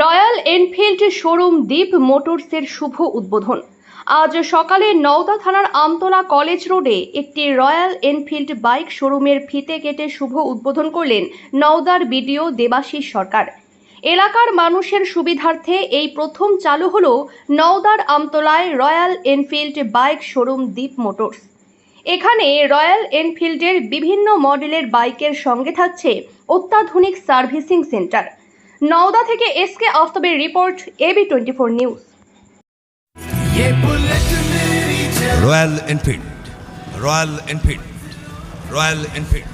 Royal Enfield showroom দ্বীপ মোটরসের শুভ উদ্বোধন। আজ সকালে নওদা থানার আমতলা কলেজ রোডে একটি রয়্যাল এনফিল্ড বাইক শোরুমের ফিতে কেটে শুভ উদ্বোধন করলেন নওদার বিডিও দেবাশিস সরকার। এলাকার মানুষের সুবিধার্থে এই প্রথম চালু হলো নওদার আমতলায় Royal Enfield bike showroom Deep Motors. এখানে রয়্যাল এনফিল্ডের বিভিন্ন মডেলের বাইকের সঙ্গে থাকছে অত্যাধুনিক সার্ভিসিং সেন্টার। নওদা থেকে SK আফতাবের report AB twenty four news. Royal Enfield Royal Enfield Royal Enfield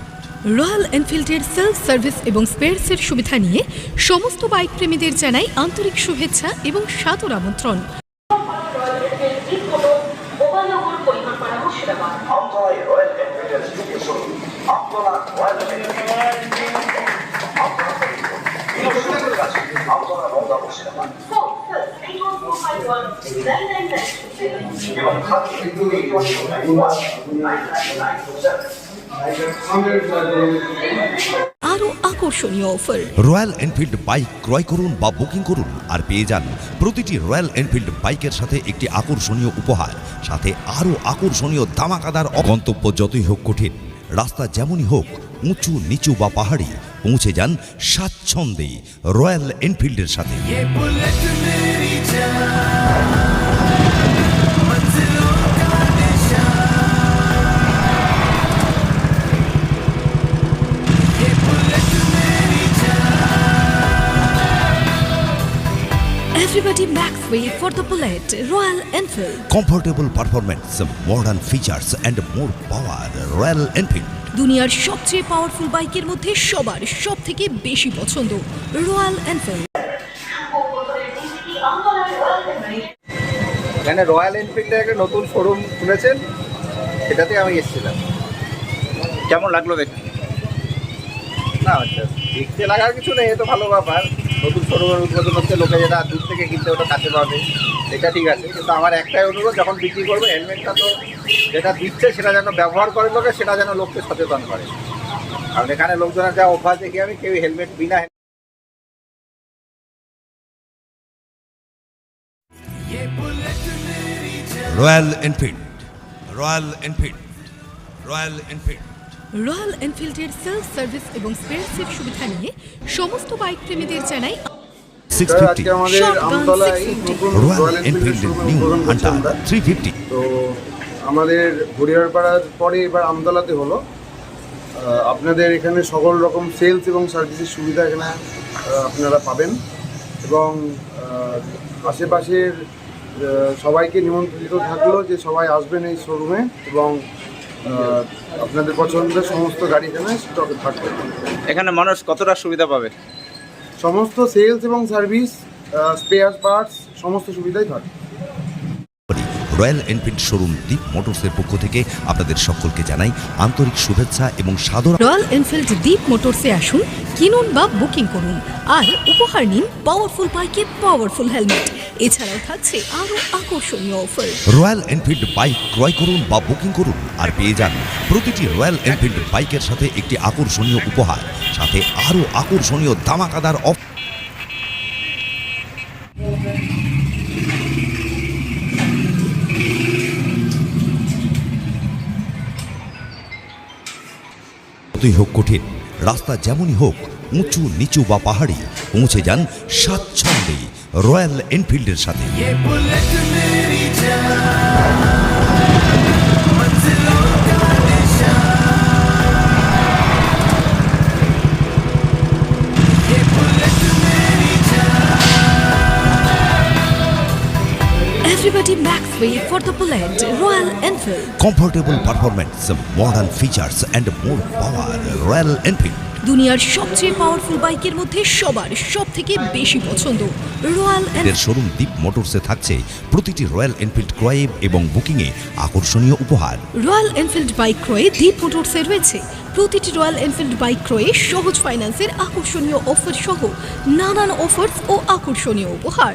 Royal এনফিল্ডের self service এবং স্পেয়ার্সের সুবিধা নিয়ে সমস্ত বাইক প্রেমীদের জানাই আন্তরিক শুভেচ্ছা এবং সাদর আমন্ত্রণ। আমতলায় রয়্যাল এনফিল্ডের দ্বিতীয় showroom Amtala Royal Enfield Amtala Naoda Murshidabad এবং থাকছে এই আরও আকর্ষণীয় অফার রয়্যাল এনফিল্ড বাইক ক্রয় করুন বা বুকিং করুন আর পেয়ে যান প্রতিটি রয়্যাল এনফিল্ড বাইকের সাথে একটি আকর্ষণীয় উপহার, সাথে আরও আকর্ষণীয় দামাকাদার অগন্তব্য যতই হোক কঠিন, রাস্তা যেমনই হোক উঁচু নিচু বা পাহাড়ি পৌঁছে যান স্বাচ্ছন্দ্যে রয়্যাল এনফিল্ডের সাথে। Everybody makes way for the bullet. Royal Enfield. Comfortable performance modern features and more power Royal Enfield দুনিয়ার সবচেয়ে পাওয়ারফুল বাইকের মধ্যে সবার সব থেকে বেশি পছন্দ রয়্যাল এনফিল্ড এখানে রয়্যাল এনফিল্ডের একটা নতুন শোরুম খুলেছেন, সেটাতে আমি এসেছিলাম। কেমন লাগল দেখতে? না আচ্ছা দেখতে লাগার কিছু নেই তো ভালো ব্যাপার। নতুন শোরুমের উদ্বোধন হচ্ছে, লোকে যেটা দূর থেকে কিনতে ওটা কাছে পাবে, এটা ঠিক আছে। কিন্তু আমার একটাই অনুরোধ, যখন বিক্রি করবে হেলমেটটা তো যেটা দিচ্ছে সেটা যেন ব্যবহার করে লোকে, সেটা যেন লোককে সচেতন করে। কারণ এখানে লোকজনের যা অভ্যাস দেখি আমি, কেউ হেলমেট বিনা Royal Enfield Royal Enfield Royal Enfield Royal এনফিল্ডের self service এবং স্পেয়ার্সের সুবিধা নিয়ে সমস্ত বাইক প্রেমীদের জানাই সিক্স স্যার, ফিফটি আজকে আমাদের Shotgun আমতলায় 650 নতুন রয়্যাল রয়্যাল এনফিল্ডের এনফিল্ডের শোরুম নিউ উদ্বোধন করছি হান্টার আমরা থ্রি ফিফটি তো আমাদের হরিহরপাড়ার পরে এবার আমতলাতে হলো। আপনাদের এখানে সকল রকম সেলস এবং সার্ভিসের সুবিধা এখানে আপনারা পাবেন। এবং আশেপাশের সবাইকে নিমন্ত্রিত থাকল যে সবাই আসবেন এই শোরুমে এবং আপনাদের পছন্দের সমস্ত গাড়ি এখানে স্টকে থাকবে। এখানে মানুষ কতটা সুবিধা পাবে? সমস্ত সেলস এবং সার্ভিস স্পেয়ার পার্টস সমস্ত সুবিধাই থাকবে। রয়্যাল এনফিল্ড শোরুম দ্বীপ মোটরসের পক্ষ থেকে আপনাদের সকলকে জানাই আন্তরিক শুভেচ্ছা এবং সাদর রয়্যাল এনফিল্ড দ্বীপ মোটরসে আসুন কিনুন বা বুকিং করুন। আর উপহার নিন পাওয়ারফুল বাইকে পাওয়ারফুল হেলমেট এছাড়াও থাকছে আরও আকর্ষণীয় অফার রয়্যাল এনফিল্ড বাইক ক্রয় করুন বা বুকিং করুন আর পেয়ে যান প্রতিটি রয়্যাল এনফিল্ড বাইকের সাথে একটি আকর্ষণীয় উপহার। সাথে আরও আকর্ষণীয় দামাকাদার অফ যতই হোক কঠিন, রাস্তা যেমনই হোক, উঁচু, নিচু বা পাহাড়ি, পৌঁছে যান স্বাচ্ছন্দ্যে রয়্যাল এনফিল্ডের সাথে। Everybody makes way for the bullet. Royal Enfield. Comfortable performance modern features and more power Royal Enfield দুনিয়ার সবচেয়ে পাওয়ারফুল বাইকের মধ্যে সবার সব থেকে বেশি পছন্দ রয়্যাল এর শোরুম দ্বীপ মোটরসে থাকছে প্রতিটি রয়্যাল এনফিল্ড ক্রয়ে এবং বুকিংয়ে আকর্ষণীয় উপহার। রয়্যাল এনফিল্ড বাইক ক্রয়ে দ্বীপ মোটরসে রয়েছে। প্রতিটি রয়্যাল এনফিল্ড বাইক ক্রয়ে সহজ ফাইন্যান্সের আকর্ষণীয় অফার সহ নানান অফার্স ও আকর্ষণীয় উপহার।